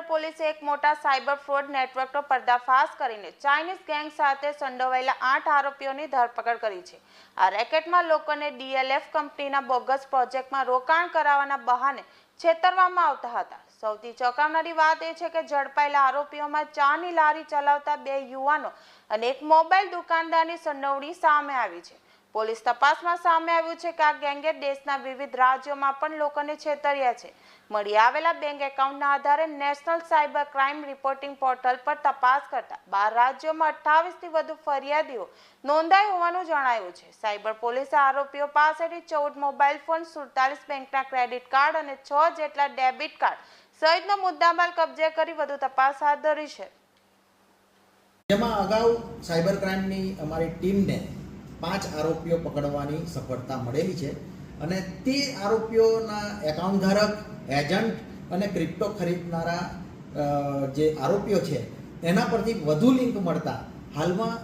પોલીસે એક મોટા સાયબર ફ્રોડ નેટવર્કનો પર્દાફાશ કરીને ચાઇનીઝ ગેંગ સાથે સંડોવાયેલા આઠ આરોપીઓની ધરપકડ કરી છે. આ રેકેટમાં લોકોને ડીએલએફ કંપનીના બોગસ પ્રોજેક્ટમાં રોકાણ કરાવવાના બહાને છેતરવામાં આવતા હતા. સૌથી ચોંકાવનારી વાત એ છે કે ઝડપાયેલા આરોપીઓમાં ચાની લારી ચલાવતા બે યુવાનો અને એક મોબાઈલ દુકાનદારની સંડોવણી સામે આવી છે. પોલીસ તપાસમાં સામે આવ્યું છે કે આ ગેંગે દેશના વિવિધ રાજ્યોમાં પણ લોકોને છેતર્યા છે. મળી આવેલા બેંક એકાઉન્ટના આધારે national cyber crime reporting portal પર તપાસ કરતા બાર રાજ્યોમાં અઠ્ઠાવીસથી વધુ ફરિયાદીઓ નોંધાઈ હોવાનું જણાયું છે. સાયબર પોલીસે આરોપીઓ પાસેથી ચૌદ મોબાઈલ ફોન, સુડતાલીસ બેંકના ક્રેડિટ કાર્ડ અને છ જેટલા ડેબિટ કાર્ડ સહિતનો મુદ્દામાલ કબજે કરી વધુ તપાસ હાથ ધરી છે. જેમાં અગાઉ સાયબર ક્રાઇમની અમારી ટીમને પાંચ આરોપીઓ પકડવાની સફળતા મળેલી છે અને તે આરોપીઓના એકાઉન્ટ ધારક એજન્ટ અને ક્રિપ્ટો ખરીદનારા જે આરોપીઓ છે, એના પરથી વધુ લિંક મળતા હાલમાં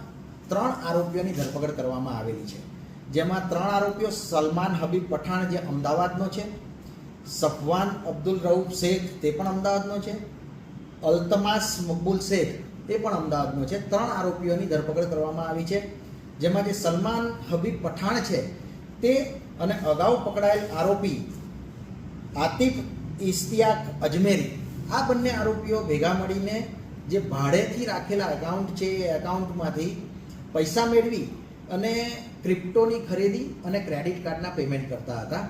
ત્રણ આરોપીઓની ધરપકડ કરવામાં આવેલી છે. જેમાં ત્રણ આરોપીઓ સલમાન હબીબ પઠાણ જે અમદાવાદનો છે, સફવાન અબ્દુલ રઉફ શેખ તે પણ અમદાવાદનો છે, અલ્તમાસ મકબુલ શેખ તે પણ અમદાવાદનો છે. ત્રણ આરોપીઓની ધરપકડ કરવામાં આવી છે. જેમાં જે સલમાન હબીબ પઠાણ છે, તે અને અગાઉ પકડાયેલ આરોપી આતિફ ઇસ્તિયાક અજમેરી, આ બંને આરોપીઓ ભેગા મળીને જે ભાડેથી રાખેલા એકાઉન્ટ છે, એ એકાઉન્ટમાંથી પૈસા મેળવી અને ક્રિપ્ટોની ખરીદી અને ક્રેડિટ કાર્ડના પેમેન્ટ કરતા હતા.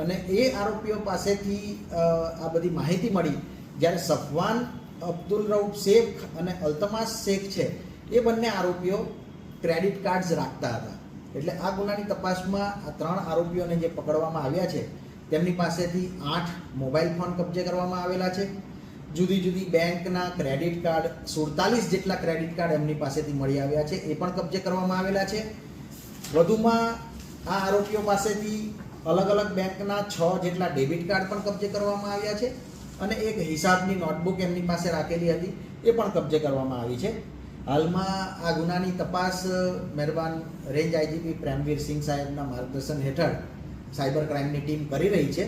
અને એ આરોપીઓ પાસેથી આ બધી માહિતી મળી જ્યારે સફવાન અબ્દુલ રઉફ શેખ અને અલ્તમાસ શેખ છે, એ બંને આરોપીઓ ક્રેડિટ કાર્ડ્સ રાખતા હતા. એટલે આ ગુનાની તપાસમાં આ ત્રણ આરોપીઓને જે પકડવામાં આવ્યા છે, તેમની પાસેથી આઠ મોબાઈલ ફોન કબજે કરવામાં આવેલા છે. જુદી જુદી બેંકના ક્રેડિટ કાર્ડ સુડતાલીસ જેટલા ક્રેડિટ કાર્ડ એમની પાસેથી મળી આવ્યા છે, એ પણ કબજે કરવામાં આવેલા છે. વધુમાં આ આરોપીઓ પાસેથી અલગ અલગ બેંકના છ જેટલા ડેબિટ કાર્ડ પણ કબજે કરવામાં આવ્યા છે અને એક હિસાબની નોટબુક એમની પાસે રાખેલી હતી, એ પણ કબજે કરવામાં આવી છે. હાલમાં આ ગુનાની તપાસ મહેરબાન રેન્જ આઈજીપી પ્રેમવીર સિંહ સાહેબના માર્ગદર્શન હેઠળ સાયબર ક્રાઇમની ટીમ કરી રહી છે.